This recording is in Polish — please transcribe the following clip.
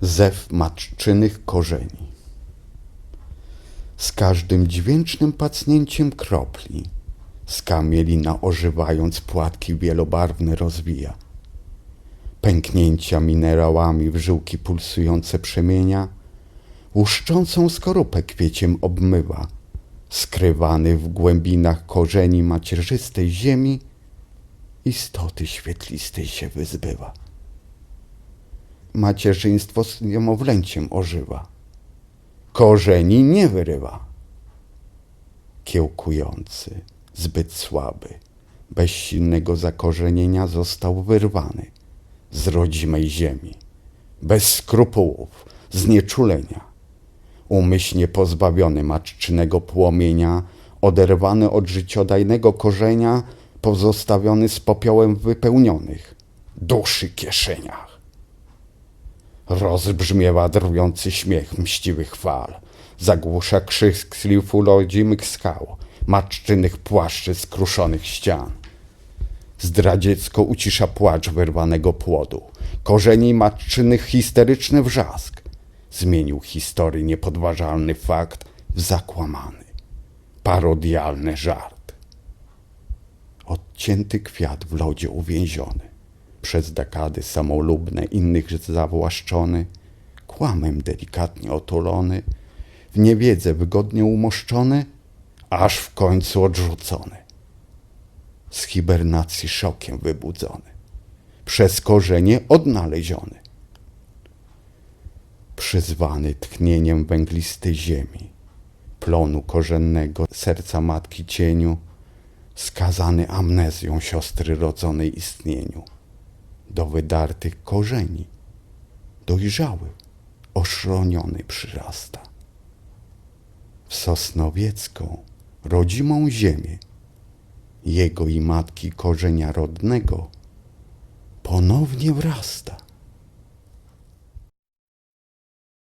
zew matczynych korzeni. Z każdym dźwięcznym pacnięciem kropli skamielina ożywając płatki wielobarwne rozwija. Pęknięcia minerałami w żyłki pulsujące przemienia, łuszczącą skorupę kwieciem obmywa, skrywany w głębinach korzeni macierzystej ziemi, istoty świetlistej się wyzbywa. Macierzyństwo z niemowlęciem ożywa, korzeni nie wyrywa. Kiełkujący, zbyt słaby, bez silnego zakorzenienia został wyrwany z rodzimej ziemi, bez skrupułów, znieczulenia, umyślnie pozbawiony matczynego płomienia, oderwany od życiodajnego korzenia, pozostawiony z popiołem wypełnionych duszy kieszeniach. Rozbrzmiewa drwiący śmiech mściwych fal, zagłusza krzyk klifu rodzimych skał, matczynych płaszczy skruszonych ścian. Zdradziecko ucisza płacz wyrwanego płodu, korzeni matczynych histeryczny wrzask. Zmienił historii niepodważalny fakt w zakłamany, parodialny żart. Odcięty kwiat w lodzie uwięziony, przez dekady samolubne innych zawłaszczony, kłamem delikatnie otulony, w niewiedzę wygodnie umoszczony, aż w końcu odrzucony. Z hibernacji szokiem wybudzony, przez korzenie odnaleziony. Przyzwany tchnieniem węglistej ziemi, plonu korzennego serca matki cieniu, skazany amnezją siostry rodzonej istnieniu, do wydartych korzeni, dojrzały, oszroniony przyrasta. W Sosnowiecką, rodzimą ziemię, jego i matki korzenia rodnego, ponownie wrasta.